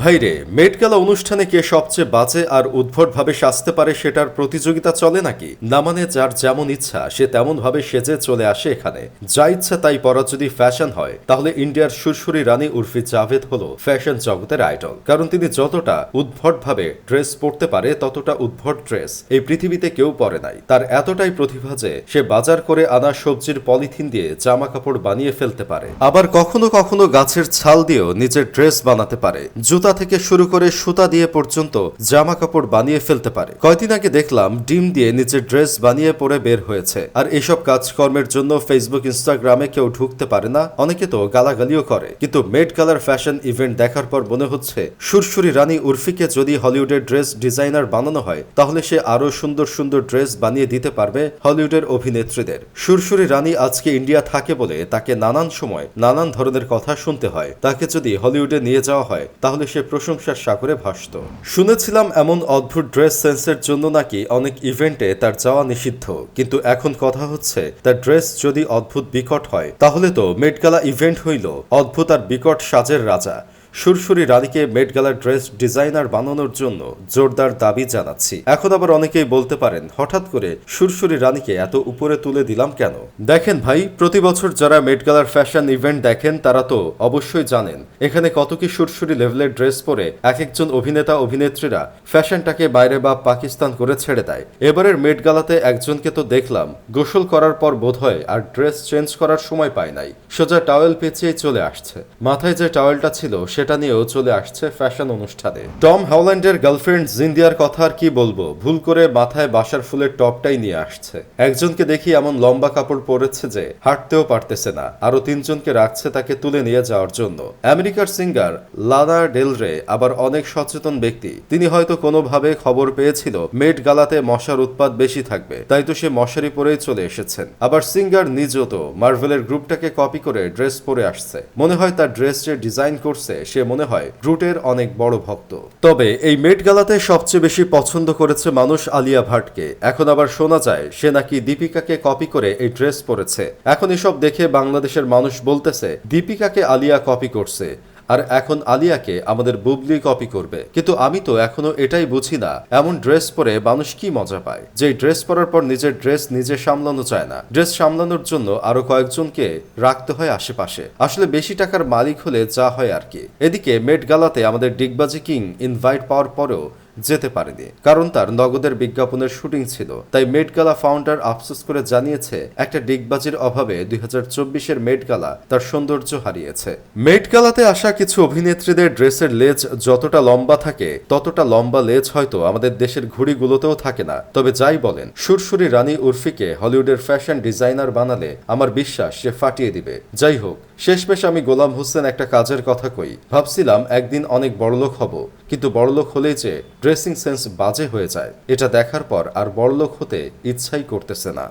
ভাইরে মেট গালা অনুষ্ঠানে কে সবচেয়ে বাজে আর উদ্ভটভাবে সাজতে পারে সেটার প্রতিযোগিতা চলে নাকি? না মানে যার যেমন ইচ্ছা, সে তেমন ভাবে সেজে চলে আসে এখানে। যা ইচ্ছা তাই পরা যদি ফ্যাশন হয়, তাহলে ইন্ডিয়ার সুরসুরি রানী উর্ফি জাভেদ হলো ফ্যাশন জগতের আইডল। কারণ তিনি যতটা উদ্ভটভাবে ড্রেস পরতে পারে, ততটা উদ্ভট ড্রেস এই পৃথিবীতে কেউ পরে নাই। তার এতটাই প্রতিভা যে সে বাজার করে আনা সবজির পলিথিন দিয়ে জামা কাপড় বানিয়ে ফেলতে পারে। আবার কখনো কখনো গাছের ছাল দিয়েও নিজের ড্রেস বানাতে পারে। জুতা থেকে শুরু করে সুতা দিয়ে পর্যন্ত জামা কাপড় বানিয়ে ফেলতে পারে। কয়দিন আগে দেখলাম, ডিম দিয়ে নিজের ড্রেস বানিয়ে পরে বের হয়েছে। আর এসব কাজকর্মের জন্য ফেসবুক ইনস্টাগ্রামে কেউ ঢুকতে পারে না, অনেকে তো গালাগালিও করে। কিন্তু মেড কালার ফ্যাশন ইভেন্ট দেখার পর মনে হচ্ছে, সুরসুরি রানী উর্ফিকে যদি হলিউডের ড্রেস ডিজাইনার বানানো হয়, তাহলে সে আরও সুন্দর সুন্দর ড্রেস বানিয়ে দিতে পারবে হলিউডের অভিনেত্রীদের। সুরসুরি রানী আজকে ইন্ডিয়া থাকে বলে তাকে নানান সময় নানান ধরনের কথা শুনতে হয়। তাকে যদি হলিউডে নিয়ে যাওয়া হয়, তাহলে সে প্রশংসার সাগরে ভাসত। শুনেছিলাম এমন অদ্ভুত ড্রেস সেন্সের জন্য নাকি অনেক ইভেন্টে তার যাওয়া নিষিদ্ধ। কিন্তু এখন কথা হচ্ছে, তার ড্রেস যদি অদ্ভুত বিকট হয়, তাহলে তো মেটগালা ইভেন্ট হইল। অদ্ভুত আর বিকট সাজের রাজা। সুরসুরি রানীকে মেট গালার ড্রেস ডিজাইনার বানানোর জন্য জোরদার দাবি জানাচ্ছি। এখন আবার অনেকেই বলতে পারেন, হঠাৎ করে সুরসুরি রানীকে এত উপরে তুলে দিলাম কেন? দেখেন ভাই, প্রতি বছর যারা মেট গালার ফ্যাশন ইভেন্ট দেখেন, তারা তো অবশ্যই জানেন, এখানে কত কি সুরসুরি লেভেলের ড্রেস পরে এক একজন অভিনেতা, অভিনেত্রীরা ফ্যাশনটাকে বাইরে বা পাকিস্তান করে ছেড়ে দেয়। এবারের মেট গালাতে একজনকে তো দেখলাম, গোসল করার পর বোধ হয় আর ড্রেস চেঞ্জ করার সময় পায় নাই। সোজা টাওয়েল পেঁচিয়ে চলে আসছে। মাথায় যে টাওয়েলটা ছিল সেটা নিয়েও চলে আসছে ফ্যাশন অনুষ্ঠানে। টম হাওল্যান্ডের গার্লফ্রেন্ড জিন্দিয়ার কথা আর কি বলব? ভুল করে মাথায় বাসার ফুলের টপটাই নিয়ে আসছে। একজনকে দেখি এমন লম্বা কাপড় পরেছে যে হাঁটতেও পারতেছে না। আরও তিনজনকে রাখছে তাকে তুলে নিয়ে যাওয়ার জন্য। আমেরিকার সিঙ্গার লানা ডেলরে আবার অনেক সচেতন ব্যক্তি। তিনি হয়তো কোনোভাবে খবর পেয়েছিল মেট গালাতে মশার উৎপাদ বেশি থাকবে। তাই তো সে মশারি পরেই চলে এসেছেন। আবার সিঙ্গার নিজও তো মার্ভেলের গ্রুপটাকে কপি করে ড্রেস পরে আসছে। মনে হয় তার ড্রেস যে ডিজাইন করছে সে মনে হয় গ্রুটের অনেক বড় ভক্ত। তবে এই মেট গালাতে সবচেয়ে বেশি পছন্দ করেছে মানুষ আলিয়া ভাটকে। এখন আবার শোনা যায়, সে নাকি দীপিকাকে কপি করে এই ড্রেস পরেছে। এখন এসব দেখে বাংলাদেশের মানুষ বলতেছে, দীপিকাকে আলিয়া কপি করছে। আর এখন আলিয়াকে আমাদের বুবলি কপি করবে। কিন্তু আমি তো এখনও এটাই বুঝি না, এমন ড্রেস পরে মানুষ কি মজা পায়? যে ড্রেস পরার পর নিজের ড্রেস নিজে সামলানো চায় না। ড্রেস সামলানোর জন্য আরও কয়েকজনকে রাখতে হয় আশেপাশে। আসলে বেশি টাকার মালিক হলে যা হয় আর কি। এদিকে মেট গালাতে আমাদের ডিগবাজি কিং ইনভাইট পাওয়ার পরেও যেতে পারেনি। কারণ তার নগদের বিজ্ঞাপনের শুটিং ছিল। তাই মেট গালা ফাউন্ডার আফসোস করে জানিয়েছে, একটা ডিগবাজির অভাবে দুই হাজার চব্বিশের মেট গালা তার সৌন্দর্য হারিয়েছে। মেট গালাতে আসা কিছু অভিনেত্রীদের ড্রেসের লেজ যতটা লম্বা থাকে, ততটা লম্বা লেজ হয়তো আমাদের দেশের ঘুড়িগুলোতেও থাকে না। তবে যাই বলেন, সুরসুরি রানী উর্ফিকে হলিউডের ফ্যাশন ডিজাইনার বানালে আমার বিশ্বাস সে ফাটিয়ে দিবে। যাই হোক, শেষমেশ আমি গোলাম হোসেন একটা কাজের কথা কই। ভাবছিলাম একদিন অনেক বড়লোক হব, কিন্তু বড়লোক হলেই যে ড্রেসিং সেন্স বাজে হয়ে যায় এটা দেখার পর আর বড়লোক হতে ইচ্ছাই করতেছে না।